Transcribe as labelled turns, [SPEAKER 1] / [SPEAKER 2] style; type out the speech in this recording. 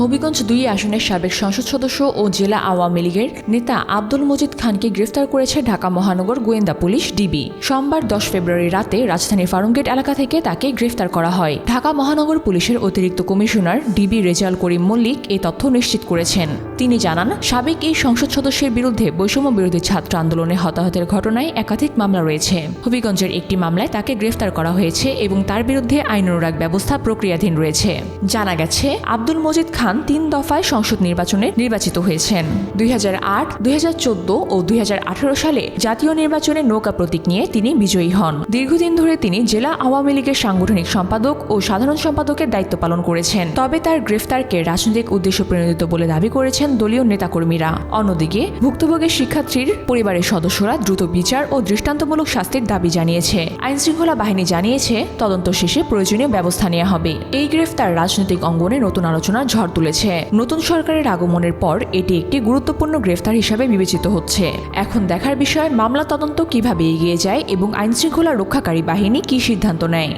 [SPEAKER 1] হবিগঞ্জ দুই আসনের সাবেক সংসদ সদস্য ও জেলা আওয়ামী লীগের নেতা আব্দুল মজিদ খানকে গ্রেফতার করেছে ঢাকা মহানগর গোয়েন্দা পুলিশ ডিবি। সোমবার দশ ফেব্রুয়ারি রাতে রাজধানীর ফারুঙ্গেট এলাকা থেকে তাকে গ্রেফতার করা হয়। ঢাকা মহানগর পুলিশের অতিরিক্ত কমিশনার ডিবি রেজাল করিম মল্লিক এ তথ্য নিশ্চিত করেছেন। তিনি জানান, সাবেক এই সংসদ সদস্যের বিরুদ্ধে বৈষম্য বিরোধী ছাত্র আন্দোলনে হতাহতের ঘটনায় একাধিক মামলা রয়েছে। হবিগঞ্জের একটি মামলায় তাকে গ্রেফতার করা হয়েছে এবং তার বিরুদ্ধে আইন অনুরাগ ব্যবস্থা প্রক্রিয়াধীন রয়েছে। জানা গেছে, আব্দুল মজিদ খান তিন দফায় সংসদ নির্বাচনে নির্বাচিত হয়েছেন। দুই হাজার আট, দুই হাজার চোদ্দ ও দুই হাজার আঠারো সালে জাতীয় নির্বাচনে নৌকা প্রতীক নিয়ে তিনি বিজয়ী হন। দীর্ঘদিন ধরে তিনি জেলা আওয়ামী লীগের সাংগঠনিক সম্পাদক ও সাধারণ সম্পাদকের দায়িত্ব পালন করেছেন। তবে তার গ্রেফতারকে রাজনৈতিক উদ্দেশ্য প্রণোদিত বলে দাবি করেছেন দলীয় নেতাকর্মীরা। অন্যদিকে, ভুক্তভোগী শিক্ষার্থীর পরিবারের সদস্যরা দ্রুত বিচার ও দৃষ্টান্তমূলক শাস্তির দাবি জানিয়েছে। আইনশৃঙ্খলা বাহিনী জানিয়েছে, তদন্ত শেষে প্রয়োজনীয় ব্যবস্থা নেওয়া হবে। এই গ্রেফতার রাজনৈতিক অঙ্গনে নতুন আলোচনার ঝড় তুলেছে। নতুন সরকারের আগমনের পর এটি একটি গুরুত্বপূর্ণ গ্রেফতার হিসাবে বিবেচিত হচ্ছে। এখন দেখার বিষয়, মামলা তদন্ত কীভাবে এগিয়ে যায় এবং আইনশৃঙ্খলা রক্ষাকারী বাহিনী কি সিদ্ধান্ত নেয়?